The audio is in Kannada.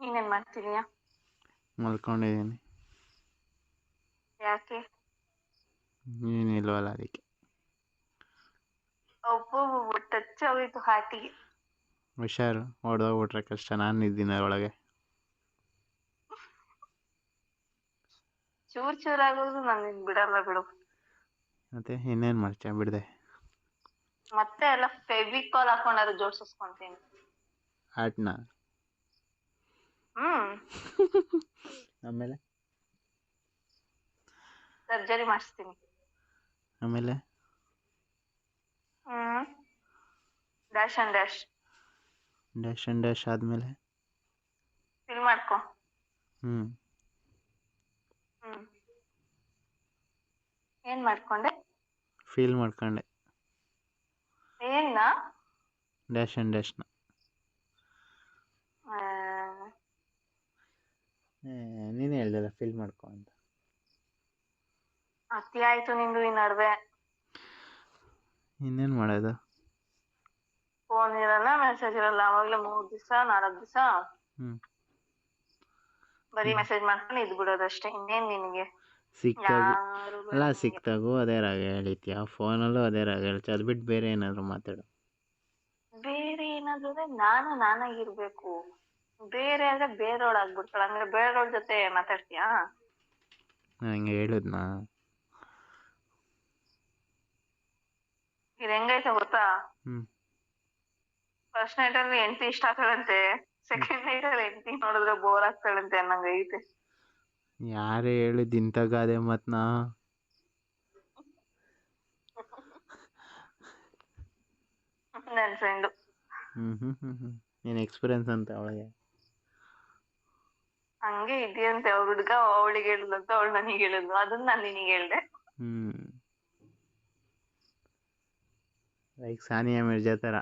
ನೀನೇನ್ ಮಾಡ್ತಿದೀಯ? ಮಲ್ಕೊಂಡಿದ್ದೀನಿ ಯಾಕೆ? ಏನಿಲ್ವಲ್ಲ ಅದಕ್ಕೆ. ಒಬ್ಬೊಬ್ಬ ಟಚ್ ಆಗೋಯ್ತು ಹಾರ್ಟಿಗೆ. ಹುಷಾರು ಹೊಡೆದೋಗ್ಬಿಟ್ರೆ ಕಷ್ಟ. ನಾನು ಇದ್ದೀನಿ ಅದರೊಳಗೆ. ಚೂರ್ ಚೂರಾಗೋದು ಆಗೋದು ನಿನ್ ಬಿಡಲ್ಲ ಬಿಡು. ಮತ್ತೆ ಇನ್ನೇನು ಮಾಡ್ತೀಯ ಬಿಡದೆ. ಮತ್ತೆ ಎಲ್ಲ ಫೆವಿಕಾಲ್ ಹಾಕೊಂಡಾದ್ರು ಜೋಡ್ಸಿಸ್ಕೊಂತೀನಿ. ಆರ್ಟ್ನ ಹ್ಮ್ ಆಮೇಲೆ? ಸರ್ಜರಿ ಮಾಡಿಸ್ತೀನಿ. ಆಮೇಲೆ? ಹ್ಮ್. Dash and dash dash and dash ಆದಮೇಲೆ? ಫಿಲ್ ಮಾಡ್ಕೊ. ಹ್ಞೂ ಹ್ಮ್. ಏನ್ ಮಾಡ್ಕೊಂಡೆ? ಫೀಲ್ ಮಾಡ್ಕೊಂಡೆ. ಏನ್ನ ಡ್ಯಾಶ್ ಆ್ಯಂಡ್ ಡ್ಯಾಶ್ನ ನೀನೇ ಹೇಳ್ದಲ್ಲ ಫೀಲ್ ಮಾಡ್ಕೊ ಅಂತ. ಅತಿ ಆಯ್ತು ನಿಂದು ಈ ನಡುವೆ. ಇನ್ನೇನ್ ಮಾಡೋದು? ಫೋನ್ ಇರಲ್ಲ ಮೆಸೇಜ್ ಇರಲ್ಲ ಅವಾಗ್ಲೇ ಮೂರ್ ದಿವಸ ನಾಲ್ಕ್ ದಿವಸ. ಹ್ಞೂ ಬರೀ ಮೆಸೇಜ್ ಮಾಡ್ಕೊಂಡು ಇದ್ ಬಿಡೋದಷ್ಟೇ ಇನ್ನೇನ್ ನಿನಗೆ? ಸಿಕ್ತಾಗ ಯಾರು ಅಲ್ಲ. ಸಿಕ್ತಾಗೂ ಅದೇ ರಾಗ ಹೇಳಿತ್ಯಾ? ಫೋನಲ್ಲೂ ಅದೇ ರಾಗ ಹೇಳ್ತೀಯ? ಅದು ಬಿಟ್ಟು ಬೇರೆ ಏನಾದರೂ ಮಾತಾಡು. ಬೇರೆ ಏನಾದ್ರು ನಾನು ನಾನಾಗಿರ್ಬೇಕು. ಬೇರೆ ಆದ್ರೆ ಬೇರೆಯವಳು ಆಗ್ಬಿಡ್ತಾಳೆ. ಅಂದ್ರೆ ಬೇರೆಯವ್ರ ಜೊತೆ ಮಾತಾಡ್ತೀಯಾ? ನಾನು ಹಿಂಗೆ ಹೇಳಿದ್ನಾ. ಇದು ಹೆಂಗೈತೆ ಗೊತ್ತಾ? ಹ್ಞೂ ಫಸ್ಟ್ ನೈಟ್ ಅಲ್ಲಿ ಹೆಂಡತಿ ಇಷ್ಟ ಆಗ್ತಾಳಂತೆ. ಸೆಕೆಂಡ್ ನೈಟ್ ಅಲ್ಲಿ ಹೆಂಡತಿ ನೋಡಿದ್ರೆ ಬೋರ್ ಆಗ್ತಾಳಂತೆ ಅನ್ನಂಗೈತೆ. ಯಾರೇ ಹೇಳಿದ್ ಇಂಥ ಗಾದೆ ಮಾತನ್ನ ನನ್ನ ಫ್ರೆಂಡು ಹ್ಞೂ ಹ್ಞೂ ಹ್ಞೂ ಹ್ಞೂ ಏನು ಎಕ್ಸ್ಪೀರಿಯನ್ಸ್ ಅಂತ ಅವಳಿಗೆ? ಹಂಗೆ ಇದೆಯಂತೆ ಅವ್ರ ಹುಡ್ಗ, ಅವಳಿಗೆ ಹೇಳಿದ್ಲಂತ ಅವಳು ನನಗೆ ಹೇಳುದು. ಅದನ್ನ ನಾನು ನಿನಗೆ ಹೇಳ್ದೆ. ಹ್ಮ್. ಲೈಕ್ ಸಾನಿಯಾ ಮಿರ್ಜಾ ಥರ.